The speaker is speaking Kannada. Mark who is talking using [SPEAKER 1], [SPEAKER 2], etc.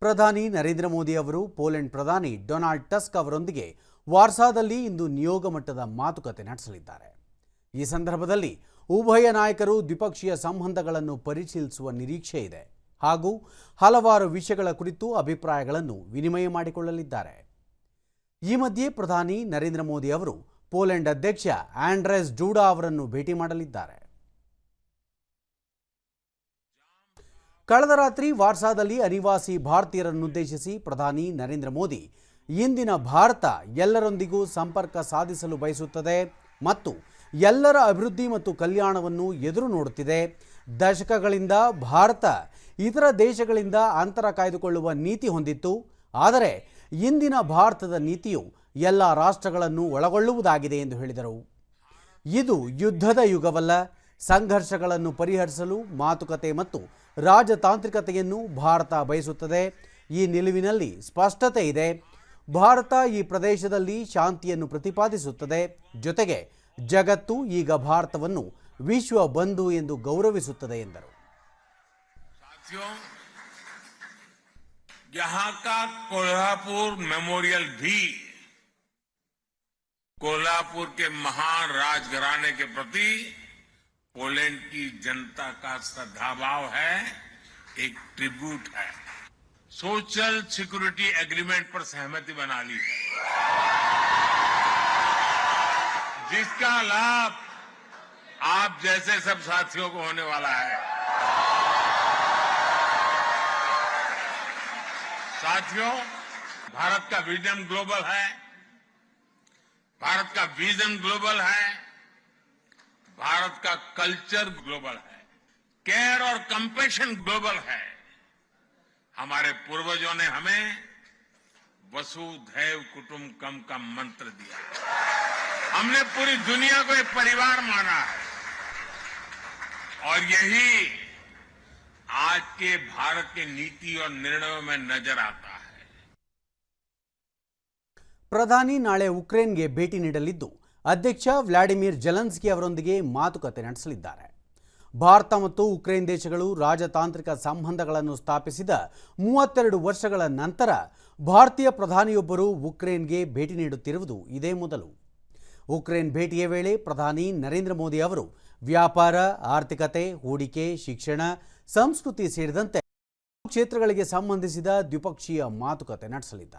[SPEAKER 1] ಪ್ರಧಾನಿ ನರೇಂದ್ರ ಮೋದಿ ಅವರು, ಪೋಲೆಂಡ್ ಪ್ರಧಾನಿ ಡೊನಾಲ್ಡ್ ಟಸ್ಕ್ ಅವರೊಂದಿಗೆ ವಾರ್ಸಾದಲ್ಲಿ ಇಂದು ನಿಯೋಗ ಮಟ್ಟದ ಮಾತುಕತೆ ನಡೆಸಲಿದ್ದಾರೆ. ಈ ಸಂದರ್ಭದಲ್ಲಿ ಉಭಯ ನಾಯಕರು ದ್ವಿಪಕ್ಷೀಯ ಸಂಬಂಧಗಳನ್ನು ಪರಿಶೀಲಿಸುವ ನಿರೀಕ್ಷೆ ಇದೆ ಹಾಗೂ ಹಲವಾರು ವಿಷಯಗಳ ಕುರಿತು ಅಭಿಪ್ರಾಯಗಳನ್ನು ವಿನಿಮಯ ಮಾಡಿಕೊಳ್ಳಲಿದ್ದಾರೆ. ಈ ಮಧ್ಯೆ ಪ್ರಧಾನಿ ನರೇಂದ್ರ ಮೋದಿ ಅವರು ಪೋಲೆಂಡ್ ಅಧ್ಯಕ್ಷ ಆಂಡ್ರೆಸ್ ಜೂಡಾ ಅವರನ್ನು ಭೇಟಿ ಮಾಡಲಿದ್ದಾರೆ. ಕಳೆದ ರಾತ್ರಿ ವಾರ್ಸಾದಲ್ಲಿ ಅನಿವಾಸಿ ಭಾರತೀಯರನ್ನುದ್ದೇಶಿಸಿ ಪ್ರಧಾನಿ ನರೇಂದ್ರ ಮೋದಿ, ಇಂದಿನ ಭಾರತ ಎಲ್ಲರೊಂದಿಗೂ ಸಂಪರ್ಕ ಸಾಧಿಸಲು ಬಯಸುತ್ತದೆ ಮತ್ತು ಎಲ್ಲರ ಅಭಿವೃದ್ಧಿ ಮತ್ತು ಕಲ್ಯಾಣವನ್ನು ಎದುರು ನೋಡುತ್ತಿದೆ. ದಶಕಗಳಿಂದ ಭಾರತ ಇತರ ದೇಶಗಳಿಂದ ಅಂತರ ಕಾಯ್ದುಕೊಳ್ಳುವ ನೀತಿ ಹೊಂದಿತ್ತು. ಆದರೆ ಇಂದಿನ ಭಾರತದ ನೀತಿಯು ಎಲ್ಲ ರಾಷ್ಟ್ರಗಳನ್ನು ಒಳಗೊಳ್ಳುವುದಾಗಿದೆ ಎಂದು ಹೇಳಿದರು. ಇದು ಯುದ್ಧದ ಯುಗವಲ್ಲ. ಸಂಘರ್ಷಗಳನ್ನು ಪರಿಹರಿಸಲು ಮಾತುಕತೆ ಮತ್ತು ರಾಜತಾಂತ್ರಿಕತೆಯನ್ನು ಭಾರತ ಬಯಸುತ್ತದೆ ಈ ನಿಲುವಿನಲ್ಲಿ ಸ್ಪಷ್ಟತೆ ಇದೆ ಭಾರತ ಈ ಪ್ರದೇಶದಲ್ಲಿ ಶಾಂತಿಯನ್ನು ಪ್ರತಿಪಾದಿಸುತ್ತದೆ ಜೊತೆಗೆ ಜಗತ್ತು ಈಗ ಭಾರತವನ್ನು ವಿಶ್ವ ಬಂಧು ಎಂದು ಗೌರವಿಸುತ್ತದೆ ಎಂದರು
[SPEAKER 2] साथियों यहाँ का कोल्हापुर मेमोरियल भी कोल्हापुर के महान राजघराने के प्रति पोलैंड की जनता का श्रद्धाभाव है, एक ट्रिब्यूट है। सोशल सिक्योरिटी एग्रीमेंट पर सहमति बना ली है। जिसका लाभ आप जैसे सब साथियों को होने वाला है। साथियों, भारत का विजन ग्लोबल है। भारत का विजन ग्लोबल है। भारत का कल्चर ग्लोबल है केयर और कंपेशन ग्लोबल है हमारे पूर्वजों ने हमें वसुधैव कुटुंबकम का मंत्र दिया हमने पूरी दुनिया को एक परिवार माना है और यही आज के भारत के नीति और निर्णयों में नजर आता है
[SPEAKER 1] ಪ್ರಧಾನಿ ನಾಳೆ ಉಕ್ರೇನ್ಗೆ ಭೇಟಿ ನೀಡಲಿದ್ದು ಅಧ್ಯಕ್ಷ ವ್ಲಾಡಿಮಿರ್ ಜಲನ್ಸ್ಕಿ ಅವರೊಂದಿಗೆ ಮಾತುಕತೆ ನಡೆಸಲಿದ್ದಾರೆ. ಭಾರತ ಮತ್ತು ಉಕ್ರೇನ್ ದೇಶಗಳು ರಾಜತಾಂತ್ರಿಕ ಸಂಬಂಧಗಳನ್ನು ಸ್ಥಾಪಿಸಿದ ಮೂವತ್ತೆರಡು ವರ್ಷಗಳ ನಂತರ ಭಾರತೀಯ ಪ್ರಧಾನಿಯೊಬ್ಬರು ಉಕ್ರೇನ್ಗೆ ಭೇಟಿ ನೀಡುತ್ತಿರುವುದು ಇದೇ ಮೊದಲು. ಉಕ್ರೇನ್ ಭೇಟಿಯ ವೇಳೆ ಪ್ರಧಾನಿ ನರೇಂದ್ರ ಮೋದಿ ಅವರು ವ್ಯಾಪಾರ, ಆರ್ಥಿಕತೆ, ಹೂಡಿಕೆ, ಶಿಕ್ಷಣ, ಸಂಸ್ಕೃತಿ ಸೇರಿದಂತೆ ಕ್ಷೇತ್ರಗಳಿಗೆ ಸಂಬಂಧಿಸಿದ ದ್ವಿಪಕ್ಷೀಯ ಮಾತುಕತೆ ನಡೆಸಲಿದ್ದಾರೆ.